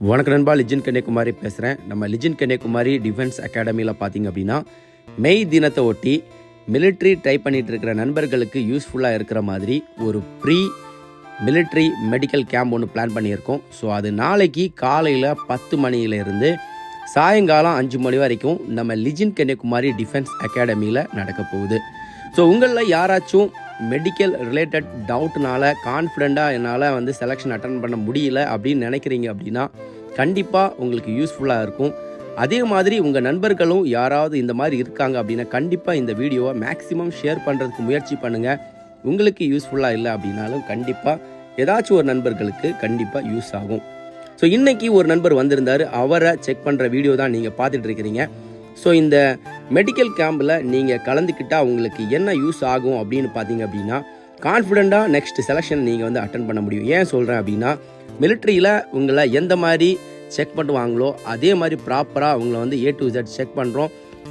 வணக்கம் நண்பா லிஜின் கன்னியாகுமரி பேசுகிறேன் நம்ம லிஜின் கன்னியாகுமரி டிஃபென்ஸ் அகாடமியில் பார்த்தீங்க அப்படின்னா மெய் தினத்தை ஒட்டி மிலிட்ரி ட்ரை பண்ணிட்டு இருக்கிற நண்பர்களுக்கு யூஸ்ஃபுல்லாக இருக்கிற மாதிரி ஒரு ப்ரீ மிலிட்ரி மெடிக்கல் கேம்ப் ஒன்று பிளான் பண்ணியிருக்கோம். ஸோ அது நாளைக்கு காலையில் பத்து மணியிலிருந்து சாயங்காலம் அஞ்சு மணி வரைக்கும் நம்ம லிஜின் கன்னியாகுமரி டிஃபென்ஸ் அகாடமியில் நடக்க போகுது. ஸோ உங்களில் யாராச்சும் மெடிக்கல் ரிலேட்டட் டவுட்னால கான்ஃபிடெண்ட்டாக என்னால் வந்து செலெக்ஷன் அட்டன் பண்ண முடியல அப்படின்னு நினைக்கிறீங்க அப்படின்னா கண்டிப்பாக உங்களுக்கு யூஸ்ஃபுல்லாக இருக்கும். அதே மாதிரி உங்கள் நண்பர்களும் யாராவது இந்த மாதிரி இருக்காங்க அப்படின்னா கண்டிப்பாக இந்த வீடியோவை மேக்ஸிமம் ஷேர் பண்ணுறதுக்கு முயற்சி பண்ணுங்கள் உங்களுக்கு யூஸ்ஃபுல்லாக இல்லை அப்படின்னாலும் கண்டிப்பாக ஏதாச்சும் ஒரு நண்பர்களுக்கு கண்டிப்பாக யூஸ் ஆகும். ஸோ இன்றைக்கி ஒரு நண்பர் வந்திருந்தார். அவரை செக் பண்ணுற வீடியோ தான் நீங்கள் பார்த்துட்டு இருக்கிறீங்க. ஸோ இந்த மெடிக்கல் கேம்பில் நீங்கள் கலந்துக்கிட்டால் உங்களுக்கு என்ன யூஸ் ஆகும் அப்படின்னு பார்த்தீங்க அப்படின்னா கான்ஃபிடெண்ட்டாக நெக்ஸ்ட் செலெக்ஷன் நீங்கள் வந்து அட்டன் பண்ண முடியும். ஏன் சொல்கிறேன் அப்படின்னா மிலிட்ரியில் உங்களை எந்த மாதிரி செக் பண்ணுவாங்களோ அதே மாதிரி ப்ராப்பராக உங்களை வந்து ஏ டு ஜெட் செக் பண்ணுறோம்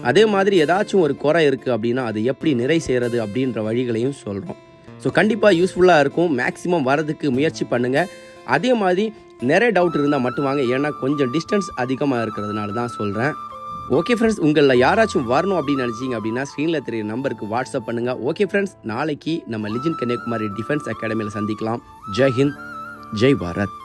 அதே மாதிரி ஏதாச்சும் ஒரு குறை இருக்குது அப்படின்னா அது எப்படி நிறை செய்கிறது அப்படின்ற வழிகளையும் சொல்கிறோம் ஸோ கண்டிப்பாக யூஸ்ஃபுல்லாக இருக்கும். மேக்ஸிமம் வரதுக்கு முயற்சி பண்ணுங்கள் அதே மாதிரி நிறைய டவுட் இருந்தால் மட்டும் வாங்க. ஏன்னா கொஞ்சம் டிஸ்டன்ஸ் அதிகமாக இருக்கிறதுனால தான் சொல்கிறேன் ஓகே ஃப்ரெண்ட்ஸ் உங்களில் யாராச்சும் வரணும் அப்படின்னு நினச்சிங்க அப்படின்னா ஸ்க்ரீனில் தெரிய நம்பருக்கு வாட்ஸ்அப் பண்ணுங்கள் ஓகே ஃப்ரெண்ட்ஸ் நாளைக்கு நம்ம லிஜின் கன்னியாகுமரி டிஃபென்ஸ் அகாடமியில் சந்திக்கலாம். ஜெய் ஹிந்த் ஜெய் பாரத்.